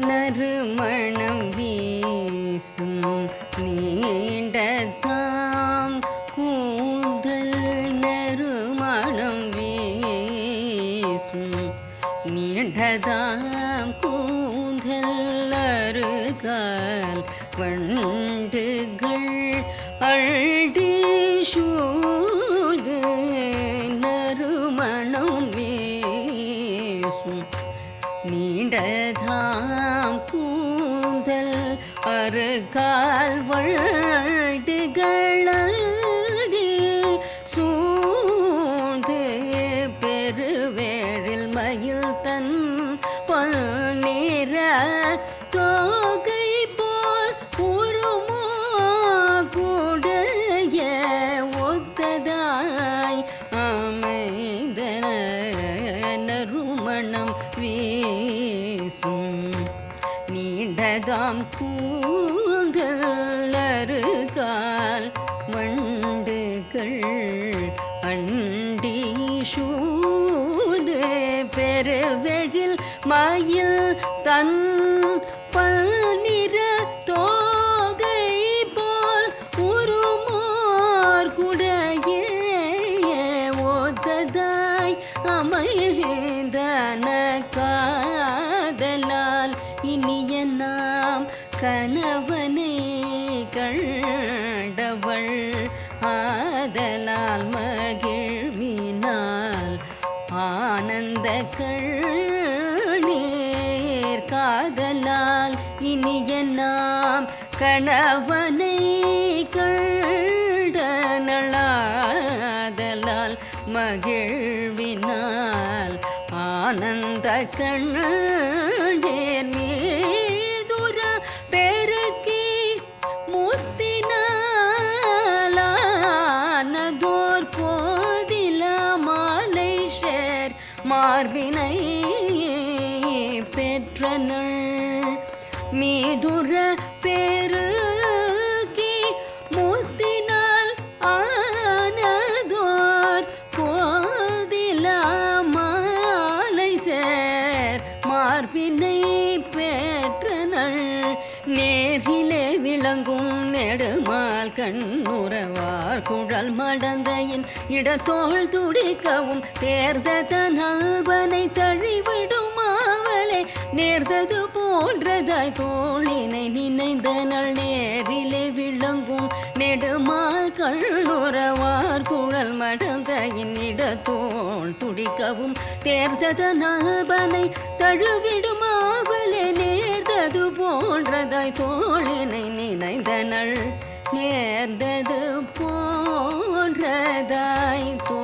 நறுமணம் வீசும் நீண்டதாம் கூந்தல் நறுமணம் வீசும் நீண்டதாம் கூந்தல் அருகால் வண்டுகள் அழ்டி சூழ்ந்து நீண்டதாம் கூந்தல் அருகால் வழ்டுகளடி சூழ்ந்து பெருவேழில் மயில் தன் பல்நீர தோக நறுமணம் வீசும். நீண்டதாம் கூந்தல் அருகால் வண்டுகள் அண்டி சூழ்ந்து பெருவெழில் மயில் தன் பல்நிற தோகை போல் உருமோர் குடைய ஓத்ததா அமைந்தன காதலால் இனிய நாம் கணவனை கண்டவள். ஆதலால் மகிழ்வினால் ஆனந்த கண்ணீர் காதலால் இனிய நாம் கணவனை கண் மகிழ்வினால் ஆனந்த கண்ணீர் மீதுர பெருக்கி முத்தினாலானதோர் போதில மாலை ஷேர் மார்பினை பெற்றனள் மீதுர பெரு மார்பினை பெற்றனள் நேரிலே விளங்கும் நெடுமால் கண்ணுறவார் குழல் மடந்தையின் இடத்தோள் துடிக்கவும் தேர்ந்த அல்பனை தழிவிடும் ஆவலை நேர்ந்தது போன்றதாய் தோழினை நினைந்தனள் நேரிலே விளங்கும் நெடுமால் கண்ணுறவார் கடந்த என்னிடத்தோள் துடிக்கவும். தேர்ந்தத நல்வனை தழுவிடும் நேர்ந்தது போன்றதாய் தோழினை நினைந்தனள். நேர்ந்தது போன்றதாய் தோ